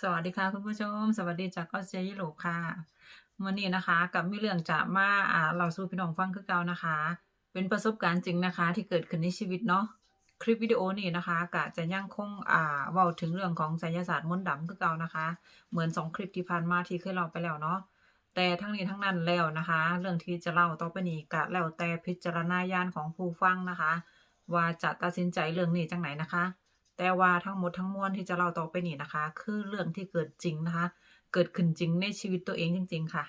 สวัสดีค่ะคุณผู้ชม สวัสดีจากออสเตรเลียโรปค่ะวันนี้นะคะ กับมีเรื่องจะมาอ่าเราสู่พี่น้องฟังคือเก่านะคะ เป็นประสบการณ์จริงนะคะ ที่เกิดขึ้นในชีวิตเนาะคลิปวิดีโอนี้นะคะกะจะยังคงอ่าเว้าถึงเรื่องของไสยศาสตร์มนต์ดำคือเก่านะคะ เหมือนสองคลิปที่ผ่านมาที่เคยเล่าไปแล้วเนาะแต่ทั้งนี้ทั้งนั้นแล้วนะคะ เรื่องที่จะเล่าต่อไปนี้กะแล้วแต่พิจารณาญาณของผู้ฟังนะคะ ว่าจะตัดสินใจเรื่องนี้จังไหนนะคะ แต่ว่าทั้งหมดทั้งมวลที่จะเล่าต่อไปนี้นะคะ คือเรื่องที่เกิดจริงนะคะ เกิดขึ้นจริงในชีวิตตัวเองจริง ๆ ค่ะ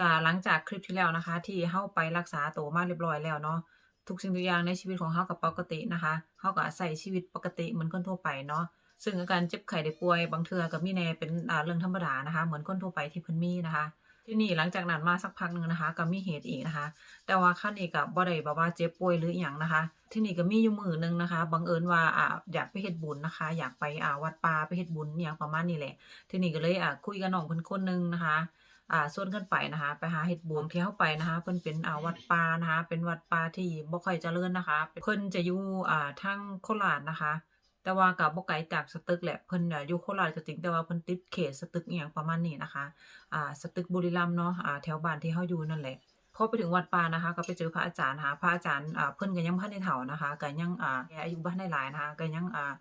กาหลังจากคลิปที่แล้วนะคะ ที่เฮาไปรักษาตัวมาเรียบร้อยแล้วเนาะทุกสิ่งทุกอย่างในชีวิตของเฮากับปกตินะคะเฮาก็ใส่ชีวิตปกติเหมือนคนทั่วไปเนาะซึ่งอาการเจ็บไข้ได้ป่วยบางเทื่อก็มีแน่เป็นเรื่องธรรมดานะคะ เหมือนคนทั่วไปที่เพิ่นมีนะคะ ที่นี่หลังจากนั้นมาสักพักหนึ่งนะคะก็มีเหตุอีกนะคะ แต่ว่าขั้นนี้ก็บ่ได้แบบว่าเจ็บป่วยหรืออหยังนะคะ ที่นี่ก็มีอยู่มือหนึงนะคะบังเอิญว่าอ่าอยากไปเฮ็ดบุญนะคะ อยากไปอ่าวัดป่าไปเฮ็ดบุญอหยังประมาณนี้แหละ ที่นี่ก็เลยอ่าคุยกับน้องเพิ่นคนหนึงนะคะอ่าส่วนกันไปนะคะ ไปหาเฮ็ดบุญที่เฮาไปนะคะเพิ่นเป็นอ่าวัดป่านะคะ เป็นวัดป่าที่บ่ค่อยเจริญนะคะ เพิ่นจะอยู่อ่าทางโคราชนะคะ แต่ว่าก็บ่ไกลจากสตึกแหละเพิ่นน่ะอยู่โคราชก็จริงแต่ว่าเพิ่นติดเขตสตึกอีหยังประมาณนี้นะคะอ่าสตึกบุรีรัมย์เนาะอ่าแถวบ้านที่เฮาอยู่นั่นแหละพอไปถึงวัดป่านะคะ ก็ไปเจอพระอาจารย์นะคะพระอาจารย์อ่าเพิ่นก็ยังบ่ทันได้เฒ่านะคะก็ยังอ่าอายุบ่ทันได้หลายนะคะก็ยังอ่า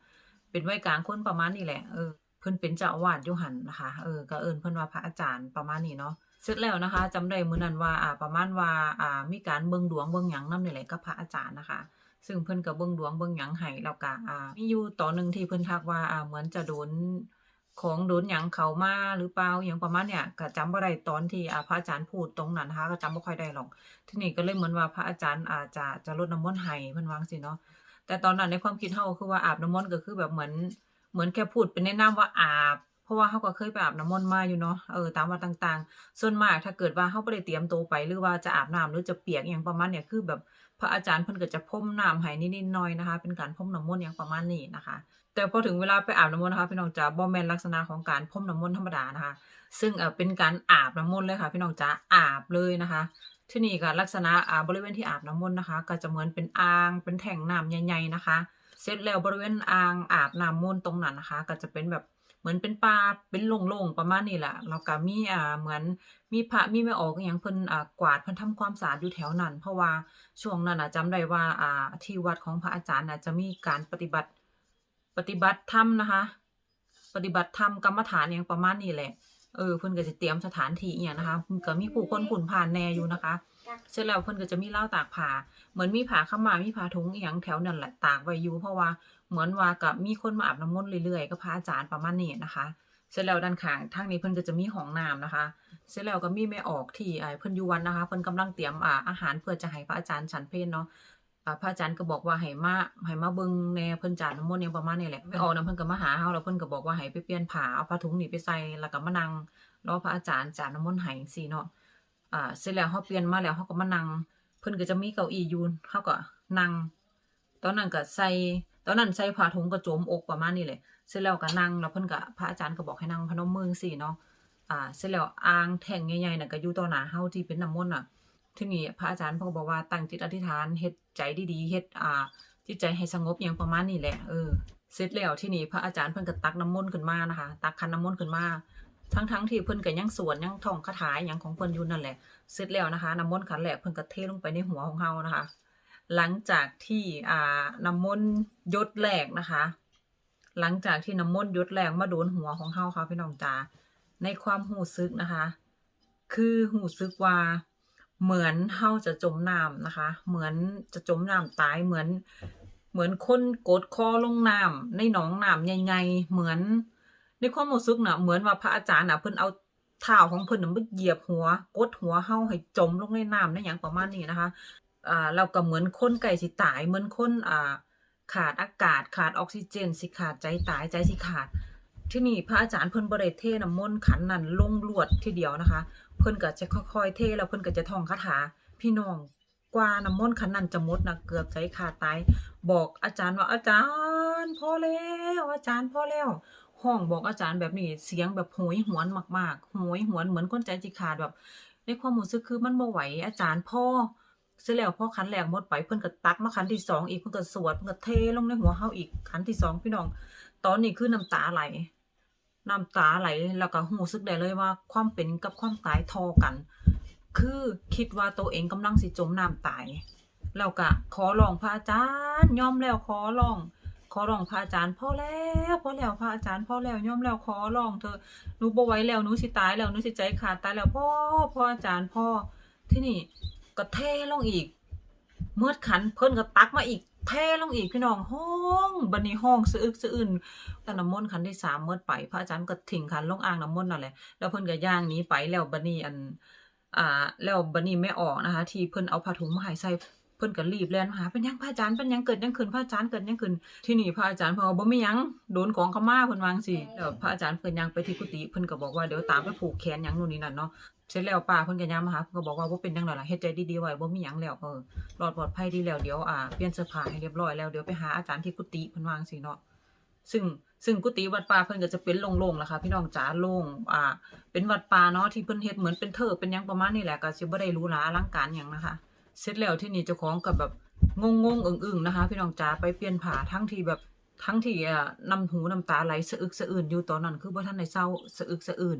เป็นวัยกลางคนประมาณนี้แหละเออเพิ่นเป็นเจ้าอาวาสยูหันนะคะเออก็เอิ้นเพิ่นว่าพระอาจารย์ประมาณนี้เนาะเสร็จแล้วนะคะจำได้มื้อนั้นว่าอ่าประมาณว่าอ่ามีการเบิ่งดวงเบิ่งหยังนำนี่แหละกับพระอาจารย์นะคะ ซึ่งเพิ่นก็เบิ่งดวงเบิ่งหยังให้แล้วก็อ่ามีอยู่ต่อหนึ่งที่เพิ่นทักว่าอ่าเหมือนจะโดนของโดนหยังเขามาหรือเปล่าอหยังประมาณเนี้ยก็จำบ่ได้ตอนที่อาพระอาจารย์พูดตรงนั้นนะก็จำบ่ค่อยได้หรอก ทีนี้ก็เลยเหมือนว่าพระอาจารย์อาจจะจะรดน้ำมนต์ให้เพิ่นว่างซี่เนาะแต่ตอนนั้นในความคิดเฮาคือว่าอาบน้ำมนต์ก็คือแบบเหมือนเหมือนแค่พูดเป็นแนะนำว่าอาบ เพราะว่าเฮาก็เคยไปอาบน้ำมนต์มาอยู่เนาะเออตามวัดต่าง ๆ ส่วนมากถ้าเกิดว่าเฮาบ่ได้เตรียมตัวไปหรือว่าจะอาบน้ำหรือจะเปียกอหยังประมาณเนี้ยคือแบบ ระอาจารย์เพิ่นก็จะพรมน้ำให้นิดๆหน่อยนะคะ เป็นการพรมน้ำมนต์อหยังประมาณนี้นะคะ แต่พอถึงเวลาไปอาบน้ำมนต์นะคะพี่น้องจ๋าบ่แม่นลักษณะของการพรมน้ำมนต์ธรรมดานะคะ ซึ่งเออเป็นการอาบน้ำมนต์เลยค่ะ พี่น้องจ๋าอาบเลยนะคะ ที่นี่ก็ลักษณะบริเวณที่อาบน้ำมนต์นะคะ ก็จะเหมือนเป็นอ่างเป็นแท่งน้ำใหญ่ๆนะคะ เสร็จแล้วบริเวณอ่างอาบน้ำมนต์ตรงนั้นนะคะ ก็จะเป็นแบบ เหมือนเป็นป่าเป็นโล่งๆประมาณนี้แหละแล้วก็มีอ่าเหมือนมีพระมีแม่ออกอหยังเพิ่นอ่ากวาดเพิ่นทำความสะอาดอยู่แถวนั้น เพราะว่าช่วงนั้นน่ะจำได้ว่าอ่าที่วัดของพระอาจารย์น่ะจะมีการปฏิบัติปฏิบัติธรรมนะคะ ปฏิบัติธรรมกรรมฐานอหยังประมาณนี้แหละเออเพิ่นก็สิเตรียมสถานที่อีหยังนะคะก็มีผู้คนผุ่นผ่านแน่อยู่นะคะ เสร็จแล้วเพิ่นก็จะมีราตากผ้าเหมือนมีผ้าขาวมามีผ้าถุงอีหยังแถวนั้นแหละตากไว้อยู่เพราะว่า เหมือนว่าก็มีคนมาอาบน้ำมนต์เรื่อยๆกับพระอาจารย์ประมาณนี้นะคะ เสร็จแล้วด้านข้างทางนี้เพิ่นก็จะมีห้องน้ำนะคะ เสร็จแล้วก็มีแม่ออกที่อ่าเพิ่นอยู่วัดนะคะเพิ่นกำลังเตรียมอ่าอาหารเพื่อจะให้พระอาจารย์ฉันเพลเนาะพระอาจารย์ก็บอกว่าให้มาให้มาเบิ่งแหน่เพิ่นจาดน้ำมนต์หยังประมาณนี้แหละแม่ออกนะเพิ่นก็มาหาเฮาแล้วเพิ่นก็บอกว่าให้ไปเปลี่ยนผ้าเอาผ้าถุงนี่ไปใส่แล้วก็มานั่งรอพระอาจารย์จาดน้ำมนต์ให้จังซี่เนาะอ่าเสร็จแล้วเฮาเปลี่ยนมาแล้วเฮาก็มานั่งเพิ่นก็จะมีเก้าอี้ยู่เฮาก็นั่งตอนนั้นก็ใส่ ตอนนั้นใส่ผ้าถุงก็โจมอกประมาณนี้แหละเสร็จแล้วก็นั่งแล้วเพิ่นก็พระอาจารย์ก็บอกให้นั่งพนมมือจังซี่เนาะอ่าเสร็จแล้วอ่างแท่งใหญ่ๆน่ะก็อยู่ต่อหน้าเฮาที่เป็นน้ำมนต์น่ะทีนี้พระอาจารย์เพิ่นก็บอกว่าตั้งจิตอธิษฐานเฮ็ดใจดีๆเฮ็ดอ่าจิตใจให้สงบอหยังประมาณนี้แหละเออเสร็จแล้วที่นี้พระอาจารย์เพิ่นก็ตักน้ำมนต์ขึ้นมานะคะ ตักขันน้ำมนต์ขึ้นมาทั้งๆที่เพิ่นก็ยังสวดยังท่องคาถาอหยังของเพิ่นอยู่นั่นแหละเสร็จแล้วนะคะน้ำมนต์ขันแรกเพิ่นก็เทลงไปในหัวของเฮานะคะ หลังจากที่อ่าน้ำมนต์ยดแรกนะคะ หลังจากที่น้ำมนต์ยดแรกมาโดนหัวของเฮาค่ะพี่น้องจ๋าในความรู้สึกนะคะ คือรู้สึกว่าเหมือนเฮาจะจมน้ำนะคะ เหมือนจะจมน้ำตายเหมือน เหมือนคนกดคอลงน้ำในหนองน้ำใหญ่ๆเหมือน ในความรู้สึกน่ะเหมือนว่าพระอาจารย์น่ะเพิ่นเอาเท้าของเพิ่นน่ะมาเหยียบหัวกดหัวเฮาให้จมลงในน้ำในหยังประมาณนี้นะคะ อ่าแล้วก็เหมือนคนใกล้สิตายเหมือนคนอ่าขาดอากาศขาดออกซิเจน สิขาดใจตายใจสิขาด ที่นี่พระอาจารย์เพิ่นบ่ได้เทน้ำมนต์ขันนั้นลงรวดทีเดียวนะคะ เพิ่นก็จะค่อยๆเทแล้วเพิ่นก็จะท่องคาถาพี่น้องกว่าน้ำมนต์ขันนั้นจะมดนะเกือบใจขาดตายบอกอาจารย์ว่าอาจารย์พอแล้วอาจารย์พอแล้วห้องบอกอาจารย์แบบนี้เสียงแบบโหยหวนมากๆโหยหวนเหมือนคนใจจิขาดแบบ ในความรู้สึกคือมันบ่ไหวอาจารย์พ่อ เสร็จแล้วพอขันแรกหมดไปเพิ่นก็ตักมาขันที่สองอีกเพิ่นก็สวดเพิ่นก็เทลงในหัวเฮาอีกขันที่สองพี่น้อง ตอนนี้คือน้ำตาไหลน้ำตาไหลแล้วก็รู้สึกได้เลยว่าความเป็นกับความตายทอกัน คือคิดว่าตัวเองกำลังสิจมน้ำตายแล้วก็ขอร้องพระอาจารย์ยอมแล้วขอร้องขอร้องพระอาจารย์พ่อแล้วพ่อแล้วพระอาจารย์พ่อแล้วยอมแล้วขอร้องเธอหนูบ่ไหวแล้วหนูสิตายแล้วหนูสิใจขาดตายแล้วพ่อพ่ออาจารย์พ่อที่นี่ ก็เทลงอีกเมื่อขันเพิ่นก็ตักมาอีกเทลงอีกพี่น้องห้องบัดนี้ห้องสะอึกสะอื้นแต่น้ำมนต์ขันที่สามเมื่อไป พระอาจารย์ก็ทิ้งขันลงอ่างน้ำมนต์นั่นแหละแล้วเพิ่นก็ย่างหนี้ไปแล้วบัดนี้อัน อ่า แล้วบัดนี้ไม่ออกนะคะ ที่เพิ่นเอาผ้าถุงมาให้ใส่เพิ่นก็รีบแล่นมาหาเป็นยังพระอาจารย์เป็นยังเกิดยังขึ้นพระอาจารย์เกิดยังขึ้นที่นี่พระอาจารย์พิ่นว่าบ่มียังโดนของเขามาเพิ่นวางซี่แล้วพระอาจารย์เพิ่นยังไปที่กุฏิเพิ่นก็บอกว่าเดี๋ยวตามไปผูกแขนยังนู่นนี่นั่นเนาะ เสร็จแล้วป้าเพิ่นก็ย่ามาหาเพิ่นก็บอกว่าบ่เป็นยังดอกล่ะเฮ็ดใจดีๆไว้บ่มีหยังแล้วเออรอดปลอดภัยดีแล้วเดี๋ยวอ่าเปลี่ยนเสื้อผ้าให้เรียบร้อยแล้วเดี๋ยวไปหาอาจารย์ที่กุฏิเพิ่นวาจังซี่เนาะซึ่งซึ่งกุฏิวัดป่าเพิ่นก็จะเป็นโล่งๆล่ะค่ะพี่น้องจ๋าโล่งอ่า เป็นวัดป่าเนาะที่เพิ่นเฮ็ดเหมือนเป็นเทิบเป็นหยังประมาณนี้แหละก็สิบ่ได้รูหราอลังการหยังนะคะ เสร็จแล้วที่นี่เจ้าของก็แบบงงๆอึ้งๆนะคะ พี่น้องจ๋าไปเปลี่ยนผ้าทั้งที่แบบทั้งที่อ่าน้ำหูน้ำตาไหลสะอึกสะอื้นอยู่ตอนนั้นคือบ่ทันได้เศร้าสะอึกสะอื้นน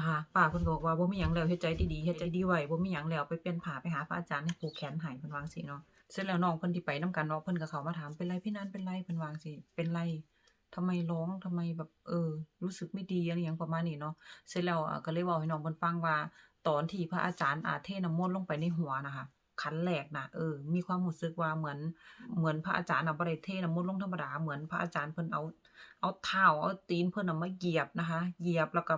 ะคะป้าเพิ่นก็บอกว่าบ่มีหยังแล้วเฮ็ดใจดีๆเฮ็ดใจดีไว้บ่มีหยังแล้วไปเปลี่ยนผ้าไปหาพระอาจารย์ให้ผูกแขนให้เพิ่นวาจังซี่เนาะเสร็จแล้วน้องเพิ่นที่ไปนํกันเนาะเพิ่นก็เข้ามาถามเป็นไรพี่นันเป็นไรเพิ่นวาจังซี่เป็นไรทำไมร้องทำไมแบบเออ รู้สึกไม่ดีอะไรอย่างประมาณนี้เนาะเสร็จแล้วอะก็เลยบอกให้น้องเพิ่นฟังว่าตอนที่พระอาจารย์อาเทน้ำมนต์ลงไปในหัวนะคะขันแรกนะเออ มีความรู้สึกว่าเหมือน เหมือนพระอาจารย์อะบ่ได้เทน้ำมนต์ลงธรรมดาเหมือนพระอาจารย์เพิ่นเอา เอาเท้าเอาตีนเพิ่นน่ะมาเหยียบนะคะ เหยียบแล้วก็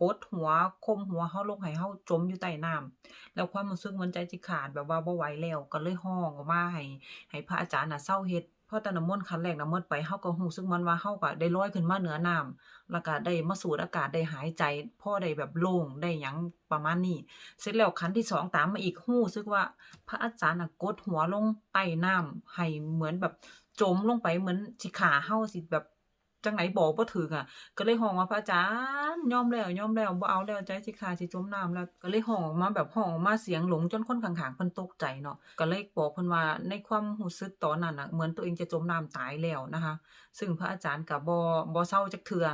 กดหัวคมหัวเฮาลงให้เฮาจมอยู่ใต้น้ำแล้วความรู้สึกมือนใจสิขาดแบบว่าบ่ไหวแล้วก็เลยร้องออกมาให้ให้พระอาจารย์น่ะเซาเฮ็ดพอต่น้ำมนต์คันแรกน้ำมนต์ไปเฮาก็รู้สึกมันว่าเฮาก็ได้ลอยขึ้นมาเหนือน้ำแล้วก็ได้มาสูดอากาศได้หายใจพ่อได้แบบโล่งได้หยังประมาณนี้ เสร็จแล้วคันที่สองตามมาอีกรู้สึกว่า พระอาจารย์น่ะกดหัวลงใต้น้ำให้เหมือนแบบจมลงไปเหมือนสิฆ่าเฮาสิแบบ จังไหนบอกบ่ถูกอะก็เลยร้องว่าพระอาจารย์ยอมแล้วยอมแล้วบ่เอาแล้วใจสิขาดสิจมน้ำแล้ว ก็เลยร้องออกมาแบบร้องออกมาเสียงหลงจนคนข้างๆเพิ่นตกใจเนาะก็เลยบอกเพิ่นว่าในความรู้สึกตอนนั้นน่ะเหมือนตัวเองจะจมน้ำตายแล้วนะคะ ซึ่งพระอาจารย์ก็บ่บ่เซาจักเทื่อ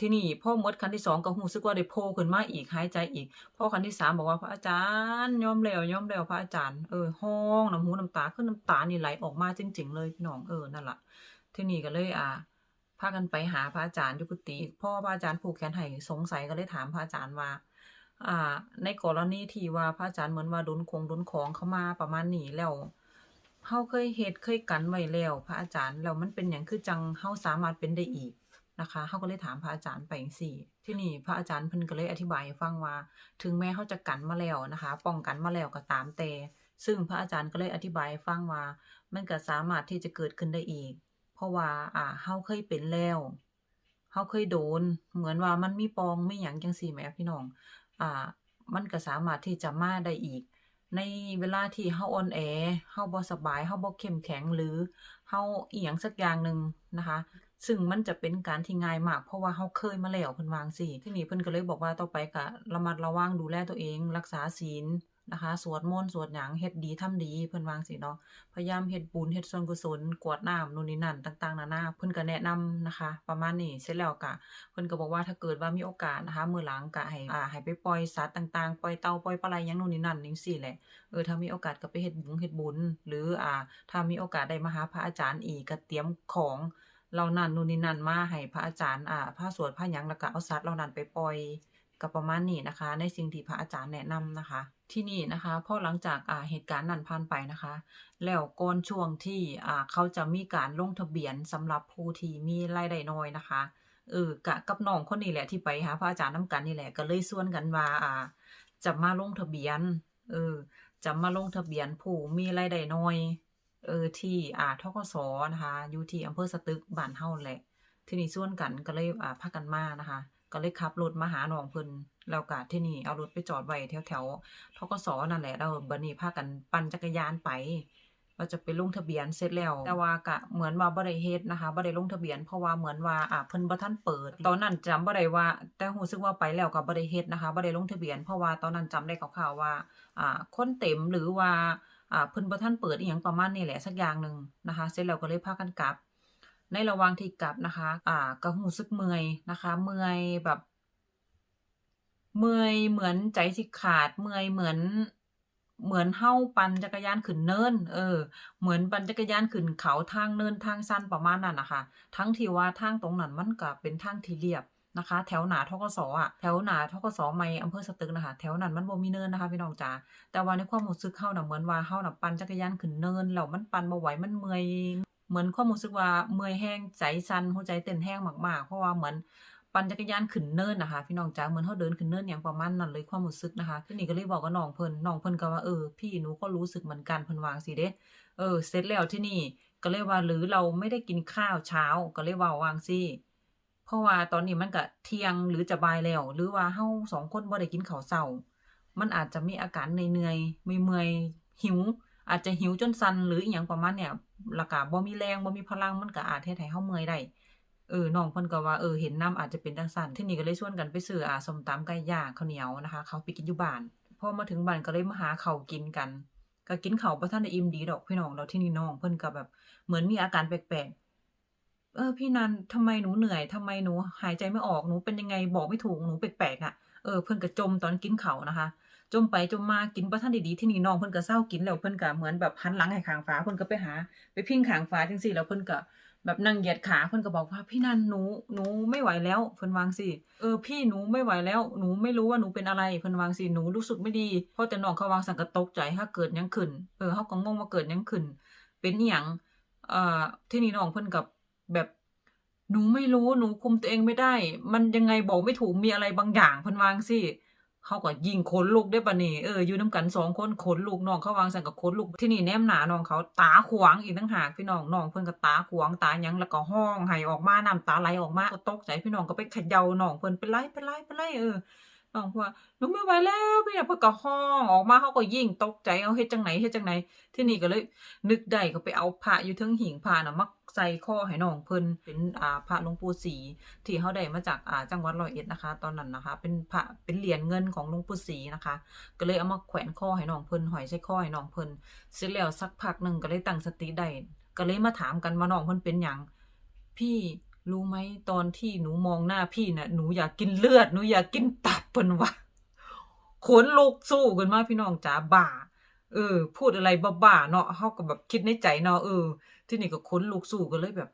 ที่นี้พอมดคันที่สองก็รู้สึกว่าได้โผล่ขึ้นมาอีกหายใจอีกพ่อคันที่สามบอกว่าพระอาจารย์ยอมแล้วยอมแล้วพระอาจารย์เออร้องน้ำหูน้ำตาคือน้ำตานี่ไหลออกมาจริง ๆ เลยพี่น้องเออนั่นแหละที่นี้ก็เลยอ่า พากันไปหาพระอาจารย์ยู่กุฏิพ่อพระอาจารย์ผูกแขนให้สงสัยก็เลยถามพระอาจารย์ว่า อ่า ในกรณีที่ว่าพระอาจารย์เหมือนว่าโดนคงโดนของเข้ามาประมาณนี้แล้วเฮาเคยเฮ็ดเคยกันไว้แล้ว พระอาจารย์แล้วมันเป็นหยังคือจังเฮาสามารถเป็นได้อีกนะคะเฮาก็เลยถามพระอาจารย์ไปจังซี่ ที่นี้พระอาจารย์เพิ่นก็เลยอธิบายฟังว่า ถึงแม้เฮาจะกันมาแล้วนะคะ ป้องกันมาแล้วก็ตามแต่ซึ่งพระอาจารย์ก็เลยอธิบายฟังว่า มันก็สามารถที่จะเกิดขึ้นได้อีก เพราะว่า อ่าเฮาเคยเป็นแล้วเฮาเคยโดน เหมือนว่ามันมีปองไมีหยังจังซี่แหมพี่น้อง อ่า มันก็สามารถที่จะมาได้อีก ในเวลาที่เฮาอ่อนแอเฮาบ่สบายเฮาบ่เข้มแข็งหรือเฮาอิหยังสักอย่างหนึ่งนะคะ ซึ่งมันจะเป็นการที่ง่ายมาก เพราะว่าเฮาเคยมาแล้วเพิ่นวางซี้ทีนี้เพิ่นก็เลยบอกว่าต่อไปก็ระมัดระวังดูแลตัวเอง รักษาศีล นะคะ สวดมนต์สวดหยังเฮ็ดดีทำดีเพิ่นวางซี้เนาะพยายามเฮ็ดบุญเฮ็ดส่วนกุศลกวดน้ำนู่นนี่นั่นต่างๆนานาเพิ่นก็แนะนำนะคะ ประมาณนี้เสร็จแล้วก็เพิ่นก็บอกว่าถ้าเกิดว่ามีโอกาสนะคะมื้อหลังก็ให้อ่าให้ไปปล่อยสัตว์ต่างๆ ปล่อยเต่าปล่อยปลาไหลหยังนู่นนี่นั่นจังซี่แหละเออถ้ามีโอกาสก็ไปเฮ็ดบุญเฮ็ดบุญหรืออ่าถ้ามีโอกาสได้มาหาพระอาจารย์อีกก็เตรียมของเหล่านั้นนู่นนี่นั่นมาให้พระอาจารย์อ่าพาสวดพาหยังแล้วก็เอาสัตว์เหล่านั้นไปปล่อย ก็ประมาณนี้นะคะ ในสิ่งที่พระอาจารย์แนะนำนะคะ ที่นี่นะคะพอหลังจากเหตุการณ์นั้นผ่านไปนะคะ แล้วก่อนช่วงที่เขาจะมีการลงทะเบียนสำหรับผู้ที่มีรายได้น้อยนะคะเออกะกับน้องคนนี้แหละที่ไปหาพระอาจารย์น้ำกันนี่แหละก็เลยชวนกันว่าอ่า จะมาลงทะเบียน เออ จะมาลงทะเบียนผู้มีรายได้น้อย เออที่อ่าทกสนะคะอยู่ที่อำเภอสตึกบ้านเฮาแหละ ที่นี้ส่วนกันก็เลยอ่าพากันมานะคะ ก็เลยขับรถมาหาน้องเพิ่นแล้วก็ที่นี่เอารถไปจอดไว้แถวๆทกสนั่นแหละแล้วบัดนี้พากันปั่นจักรยานไปว่าจะไปลงทะเบียนเสร็จแล้ว แต่ว่าก็เหมือนว่าบ่ได้เฮ็ดนะคะบ่ได้ลงทะเบียนเพราะว่าเหมือนว่าอ่าเพิ่นบ่ทันเปิด ตอนนั้นจำบ่ได้ว่า แต่รู้สึกว่าไปแล้วก็บ่ได้เฮ็ดนะคะบ่ได้ลงทะเบียนเพราะว่าตอนนั้นจำได้คร่าวๆว่าอ่าคนเต็มหรือว่าอ่าเพิ่นบ่ทันเปิดอีหยังประมาณนี้แหละสักอย่างหนึ่งนะคะ เสร็จแล้วก็เลยพากันกลับ ในระหว่างที่กลับนะคะ อ่าก็รู้สึกเมื่อยนะคะ เมื่อยแบบ เมื่อยเหมือนใจสิขาด เมื่อยเหมือน เหมือนเฮาปั่นจักรยานขึ้นเนิน เออ เหมือนปั่นจักรยานขึ้นเขาทางเนินทางชันประมาณนั้นนะคะ ทั้งที่ว่าทางตรงนั้นมันก็เป็นทางที่เรียบนะคะ แถวหนาธกส.อะแถวหนาธกส.ใหม่อำเภอสตึกนะคะ แถวนั้นมันบ่มีเนินนะคะพี่น้องจ๋าแต่ว่าในความรู้สึกเราน่ะเหมือนว่าเราน่ะปั่นจักรยานขึ้นเนินแล้วมันปั่นบ่ไหวมันเมื่อย เหมือนความรู้สึกว่าเมื่อยแรงใจสั่นหัวใจเต้นแรงมากๆ เพราะว่าเหมือนปั่นจักรยานขึ้นเนินนะคะพี่น้องจ๋าเหมือนเราเดินขึ้นเนินหยังประมาณนั้นเลยความรู้สึกนะคะทีนี้ก็เลยเว้ากับน้องเพิ่นน้องเพิ่นก็ว่า"เออพี่หนูก็รู้สึกเหมือนกัน"เพิ่นวางซี้เดะเออเสร็จแล้วที่นี้ก็เลยว่า"หรือเราไม่ได้กินข้าวเช้า"ก็เลยว้าว่างซี้เพราะว่าตอนนี้มันก็เที่ยงหรือจะบ่ายแล้ว หรือว่าเรา2คนบ่ได้กินข้าวเช้ามันอาจจะมีอาการเหนื่อยๆเมื่อยหิว อาจจะหิวจนสันหรืออิหยังประมาณเนี้ยแล้วก็บ่มีแรงบ่มีพลังมันก็อาจเฮ็ดให้เราเมื่อยได้เออน้องเพิ่นก็ว่าเออเห็นน้ำอาจจะเป็นจั่งซันที่นี้ก็เลยชวนกันไปซื้ออ่าสมตำไก่ย่างข้าวเหนียวนะคะ เขาไปกินอยู่บ้านพอมาถึงบ้านก็เลยมาหาเขากินกัน ก็กินเขาวบ่ทันได้อิ่มดีดอกพี่น้องแล้วทีนี้น้องเพิ่นก็แบบเหมือนมีอาการแปลกๆ"เออพี่นันทำไมหนูเหนื่อยทำไมหนู หายใจไม่ออกหนูเป็นยังไงบอกไม่ถูกหนูแปลกๆอะ"เออเพิ่นก็จมตอนกินเขานะคะ จมไปจมมากินบ่ทันด้ดีทีนี้น้องเพิ่นก็เซากินแล้วเพิ่นก็เหมือนแบบหันหลังให้ขางฝาเพิ่นก็ไปหา ไปพิงขางฝาจังซี้แล้วเพิ่นก็แบบนั่งเหยียดขาเพิ่นก็บอกว่า"พี่นันหนูหนูไม่ไหวแล้ว"เพิ่นวางซี้"เออพี่หนูไม่ไหวแล้วหนูไม่รู้ว่าหนูเป็นอะไร"เพิ่นวางซี้"หนูรู้สึกไม่ดีเ"พอแต่น้องเขาวางซั้นก็ตกใจ"ฮะเกิดยังขึ้น?"เออเราก็งงว่าเกิดยังขึ้น เป็นอิหยังอ่าทีนี้น้องเพิ่นก็แบบ"หนูไม่รู้หนูคุมตัวเองไม่ได้ มันยังไงบอกไม่ถูกมีอะไรบางอย่าง"เพิ่นวางซี้ เราก็ยิงขนลุกเดะบัดนี้เอออยู่น้ำกัน2คนขนลุกน้องเขาว่าจั่งซั้นก็ขนลุกที่นี้แนมหนาน้องเขาตาขวางอีกต่างหากพี่น้องน้องเพิ่อนก็ตาขวางตาหยังแล้วก็ร้องไห้ออกมาน้ำตาไหลออกมาก็ตกใจพี่น้องก็ไปขย่าน้องเพิ่อน"เป็นไรเป็นไรเป็นไร"เออน้องว่า"หนูไม่ไหวแล้วพี่"เพิ่นก็ร้องออกมาเราก็ยิ่งตกใจเอาเฮ็ดจังไหนเฮ็ดจั่งใดทีนี้ก็เลย นึกได้ก็ไปเอาพระอยู่เทิงหิ้งพระน่ะมา ใส่คอให้น้องเพิ่นเป็นอ่าพระหลวงปู่ศรีที่เราได้มาจากอ่าจังหวัดร้อยเอ็ดนะคะ ตอนนั้นนะคะ เป็นพระเป็นเหรียญเงินของหลวงปู่ศรีนะคะ ก็เลยเอามาแขวนคอให้น้องเพิ่นหอยใส่คอให้น้องเพิ่นเสร็จแล้วสักพักหนึ่งก็เลยตั้งสติได้ก็เลยมาถามกันว่าน้องเพิ่นเป็นหยัง"พี่รู้ไหมตอนที่หนูมองหน้าพี่น่ะหนูอยากกินเลือดหนูอยากกินตับ"เพิ่นว่าขนลุกสู้ขึ้นมาพี่น้องจ๋าบ้า เออ พูดอะไรบ้าๆเนาะเราก็แบบคิดในใจเนาะเออ ที่นี้ก็ขนลุกสู้ก็เลยแบบ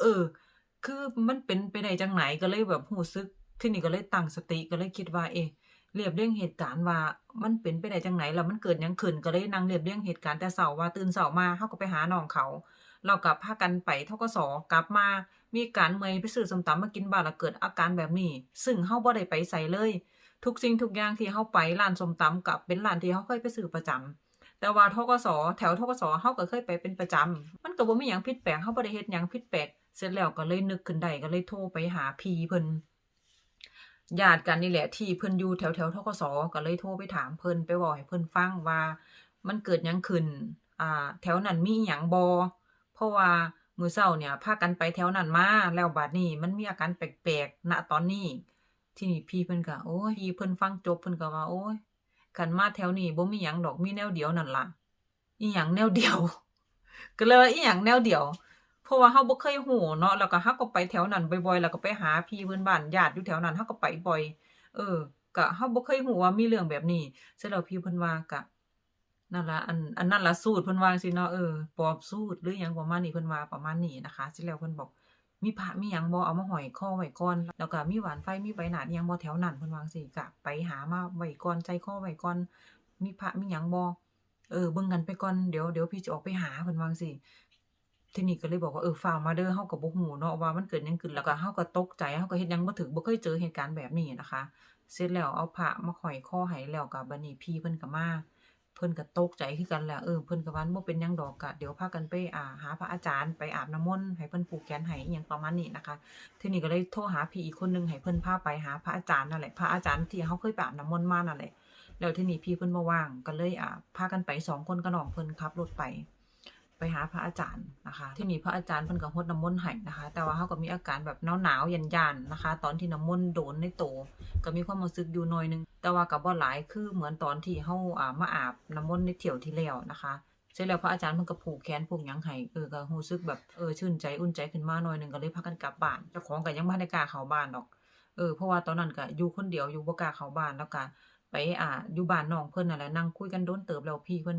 เออ คือมันเป็นไปได้จังไหนก็เลยแบบรู้สึก ที่นี้ก็เลยตั้งสติก็เลยคิดว่า เอ๊ะเรียบเรียงเหตุการณ์ว่ามันเป็นไปได้จังไหนแล้วมันเกิดยังขึ้นก็เลยนั่งเรียบเรียงเหตุการณ์แต่เช้าว่าตื่นเช้ามาเราก็ไปหาน้องเขาแล้วก็พากันไปธกส.กลับมามีการเมยไปซื้อสมตำมากินบ้านแล้วเกิดอาการแบบนี้ ซึ่งเราบ่ได้ไปไสเลย ทุกสิ่งทุกอย่างที่เราไปร้านสมตำก็เป็นร้านที่เราเคยไปซื้อประจำ แต่ว่าธกส.แถวธกส.เราก็เคยไปเป็นประจำมันก็บ่มีหยังผิดแปลกเราบ่ได้เฮ็ดหยังผิดแปลกเสร็จแล้วก็เลยนึกขึ้นได้ก็เลยโทรไปหาพี่เพิ่นญาติกันนี่แหละที่เพิ่นอยู่แถวๆธกส.ก็เลยโทรไปถามเพิ่นไปเว้าให้เพิ่นฟังว่ามันเกิดหยังขึ้นอ่าแถวนั้นมีอิหยังบ่เพราะว่ามือเช้าเนี่ยพากันไปแถวนั้นมาแล้วบัดนี้มันมีอาการแปลกๆณตอนนี้ที่นี้พี่เพิ่นก็โอ๊ยพี่เพิ่นฟังจบเพิ่นก็ว่า"โอ๊ย คันมาแถวนี้บ่มีหยังดอกมีแนวเดียวนั่นล่ะ"อิหยังแนวเดียว ก็เลยอิหยังแนวเดียว เพราะว่าเราบ่เคยรู้เนาะแล้วก็เราก็ไปแถวนั้นบ่อยๆแล้วก็ไปหาพี่เพิ่นบ้านญาติอยู่แถวนั้นเราก็ไปบ่อย เออก็เราบ่เคยรู้ว่ามีเรื่องแบบนี้เสร็จแล้วพี่เพิ่นว่า"ก็นั่นล่ะอันอันนั้นล่ะสูตร"เพิ่นว่าจั่งซี้เนาะเออ"ปอบสูตร"หรือหยังประมาณนี้เพิ่นว่าประมาณนี้นะคะเสร็จแล้วเพิ่นบอก" มีพระมีหยังบ่เอามาห้อยคอไว้ก่อน แล้วก็มีหวานไฟมีใบหนาดยังบ่แถวนั้น"เพิ่นว่าจั่งซี้"ก็ไปหามาไว้ก่อนใส่คอไว้ก่อน มีพระมีหยังบ่เออเบิ่งกันไปก่อนเดี๋ยวเดี๋ยวพี่จะออกไปหา"เพิ่นว่าจั่งซี้ทีนี้ก็เลยบอกว่า"เออฟ้าวมาเด้อเราก็บ่รู้เนาะว่ามันเกิดหยังขึ้น"แล้วก็เราก็ตกใจเราก็เฮ็ดหยังบ่ถูกบ่เคยเจอเหตุการณ์แบบนี้นะคะ เสร็จแล้วเอาพระมาห้อยคอให้แล้วก็บัดนี้พี่เพิ่นก็มา เพิ่นก็ตกใจคือกันแหละเออเพิ่นก็วันบ่เป็นยังดอกกะเดี๋ยวพากันไปอ่าหาพระอาจารย์ไปอาบน้ำมนต์ให้เพิ่นผูกแขนให้"อิหยังประมาณนี้นะคะทีนี้ก็เลยโทรหาพี่อีกคนหนึ่งให้เพิ่นพาไปหาพระอาจารย์นั่นแหละพระอาจารย์ที่เขาเคยไปอาบน้ำมนต์มานั่นแหละแล้วทีนี้พี่เพิ่นมาว่างก็เลยอ่าพากันไปสองคนกระหน่องเพิ่นขับรถไป ไปหาพระอาจารย์นะคะ ที่นี้พระอาจารย์เพิ่นก็รดน้ำมนต์ให้นะคะ แต่ว่าเราก็มีอาการแบบหนาวๆย้านๆนะคะ ตอนที่น้ำมนต์โดนในโตก็มีความรู้สึกอยู่หน่อยหนึ่งแต่ว่าก็บ่หลายคือเหมือนตอนที่เราอ่ามาอาบน้ำมนต์ในเที่ยวที่แล้วนะคะเสร็จแล้วพระอาจารย์เพิ่นก็ผูกแขนผูกยังให้เออก็รู้สึกแบบเออชื่นใจอุ่นใจขึ้นมาหน่อยหนึงก็เลยพากันกลับบ้านเจ้าของก็ยังบ่ทันได้กล้าเข้าบ้านดอกเออเพราะว่าตอนนั้นก็อยู่คนเดียวอยู่บ่กล้าเข้าบ้านแล้วก็ไปอ่าอยู่บ้านน้องเพิ่นนั่นแหละนั่งคุยกันโดนเติบแล้วพี่เพิ่น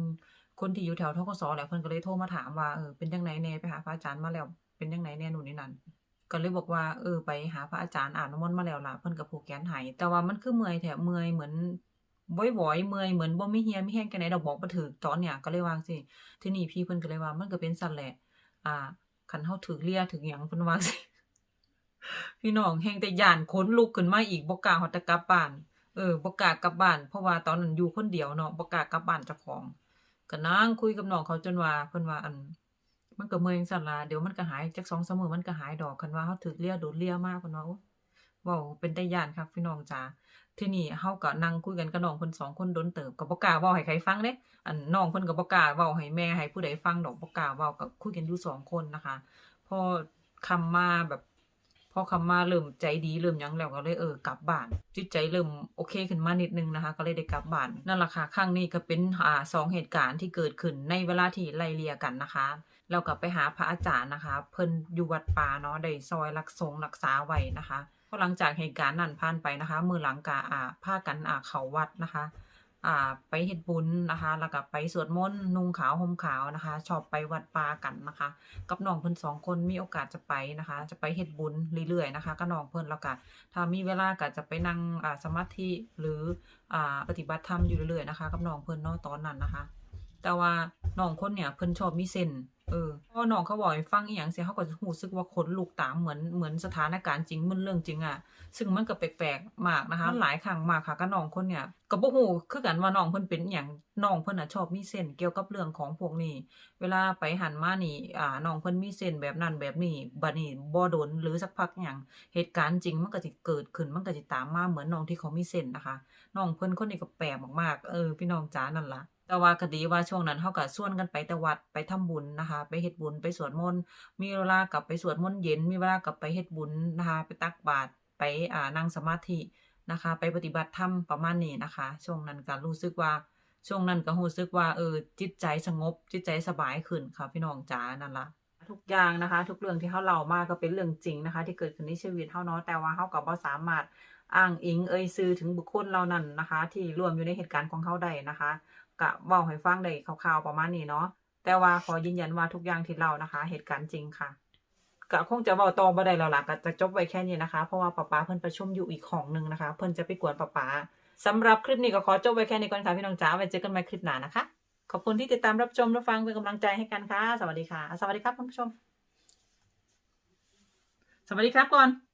คนที่อยู่แถวธกสแหละเพิ่นก็เลยโทรมาถามว่าเออเป็นจังไดแน่ไปหาพระอาจารย์มาแล้ว เป็นจังไดแน่นู่นนี่นั่นก็เลยบอกว่าเออไปหาพระอาจารย์อ่าบน้ำมนต์มาแล้วล่ะเพิ่นก็ผูกแขนให้แต่ว่ามันคือเมื่อยแท้เมื่อยเหมือนหวอยๆเมื่อยเหมือนบ่มีเหียไมีแรงจังไดดอกบอกบ่ถูกตอนเนี้ยก็เลยวางซี่ทีนี้พี่เพิ่นก็เลยว่ามันก็เป็นซั่นแหละ อ่าคันเฮาถูกเลียถูกหยังเพิ่นวางซี่พี่น้องแฮงแต่ย้านขนลุกขึ้นมาอีกบ่กล้าฮอดต่กลับบ้าน เออบ่กล้ากลับบ้านเพราะว่าตอนนั้นอยู่คนเดียวเนาะบ่กล้ากลับบ้านเจ้าของ ก็นั่งคุยกับน้องเขาจนว่าเพิ่นว่าอัน มันก็เมื่อยจังซั่นละเดี๋ยวมันก็หายจัก2-3มื้อมันก็หายดอกคันว่าเฮาถูกเลี้ยโดนเลี้ยมาเพิ่นว่าว้าเป็นตาย้านคักพี่น้องจ๋าที่นี้เฮาก็นั่งคุยกันกับน้องเพิ่นสองคนโดนเติบก็บ่กล้าเว้าให้ใครฟังเด้อันน้องเพิ่นก็บ่กล้าเว้าให้แม่ให้ผู้ใดฟังดอกบ่กล้าเว้าก็คุยกันอยู่สองคนนะคะ พอคำมาแบบ พอคำมาเริ่มใจดีเริ่มยังแล้วก็เลยเออกลับบ้าน จิตใจเริ่มโอเคขึ้นมานิดนึงนะคะ ก็เลยได้กลับบ้านนั่นแหละค่ะครั้งนี้ก็เป็นอ่าสองเหตุการณ์ที่เกิดขึ้นในเวลาที่ไล่เลี่ยกันนะคะเรากลับไปหาพระอาจารย์นะคะ เพิ่นอยู่วัดป่าเนาะได้ซอยรักสงรักษาไว้นะคะพอหลังจากเหตุการณ์นั้นผ่านไปนะคะ มือหลังกาอ่าพากันอ่าเขาวัดนะคะ อ่าไปเฮ็ดบุญนะคะ แล้วก็ไปสวดมนต์นุ่งขาวห่มขาวนะคะ ชอบไปวัดปากันนะคะ กับน้องเพิ่นสองคนมีโอกาสจะไปนะคะ จะไปเฮ็ดบุญเรื่อยๆนะคะกับน้องเพิ่นแล้วก็ถ้ามีเวลาก็จะไปนั่งอ่าสมาธิหรืออ่าปฏิบัติธรรมอยู่เรื่อยๆนะคะ กับน้องเพิ่นเนาะตอนนั้นนะคะ แต่ว่าน้องคนเนี่ยเพิ่นชอบมีเส้น เออพอน้องเขาบอกให้ฟังอีหยังเสียเขาก็จะรู้สึกว่าขนลุกตามเหมือนเหมือนสถานการณ์จริงเหมันเรื่องจริงอะซึ่งมันก็แปลกๆมากนะคะมันหลายครั้งมากค่ะกับน้องคนเนี่ยก็บ่ฮู้คือกันว่าน้องเพิ่นเป็นอิหยังน้องเพิ่นน่ะชอบมีเส้นเกี่ยวกับเรื่องของพวกนี้ เวลาไปหันมานี่อ่าน้องเพิ่นมีเส้นแบบนั้นแบบนี้บัดนี้บ่โดนหรือสักพักหยังเหตุการณ์จริงมันก็สิเกิดขึ้นมันก็สิตามมาเหมือนน้องที่เขามีเส้นนะคะน้องเพิ่นคนนี้ก็แปลกมากๆเออพี่น้องจ๋านั่นล่ะ แต่ว่าก็ดีว่าช่วงนั้นเฮาก็ชวนกันไปต่วัดไปทำบุญนะคะ ไปเฮ็ดบุญไปสวดมนต์มีเวลากลับไปสวดมนต์เย็น มีเวลากลับไปเฮ็ดบุญนะคะ ไปตักบาตรไปอ่านั่งสมาธินะคะ ไปปฏิบัติธรรมประมาณนี้นะคะ ช่วงนั้นก็รู้สึกว่าช่วงนั้นก็รู้สึกว่าเออจิตใจสงบจิตใจสบายขึ้นค่ะพี่น้องจ๋านั่นละทุกอย่างนะคะ ทุกเรื่องที่เฮาเล่ามาก็เป็นเรื่องจริงนะคะ ที่เกิดขึ้นในชีวิตเฮาเนาะแต่ว่าเฮาก็บ่สามารถอ้างอิงเอ่ยชื่อถึงบุคคลเหล่านั้นนะคะ ที่ร่วมอยู่ในเหตุการณ์ของเขาได้นะคะ ก็เว้าให้ฟังได้คร่าวๆประมาณนี้เนาะแต่ว่าขอยืนยันว่าทุกอย่างที่เล่านะคะ เหตุการณ์จริงค่ะก็คงจะเว้าต่อบ่ได้แล้วล่ะก็จะจบไว้แค่นี้นะคะ เพราะว่าป๊าป๊าเพิ่นประชุมอยู่อีกของหนึ่งนะคะ เพิ่นจะไปกวนป๊าป๊าสำหรับคลิปนี้ก็ขอจบไว้แค่นี้ก่อนค่ะพี่น้องจ๋าไว้เจอกันใหม่คลิปหน้านะคะ ขอบคุณที่ติดตามรับชมรับฟังเป็นกำลังใจให้กันค่ะ สวัสดีค่ะ สวัสดีครับคุณผู้ชม สวัสดีครับก่อน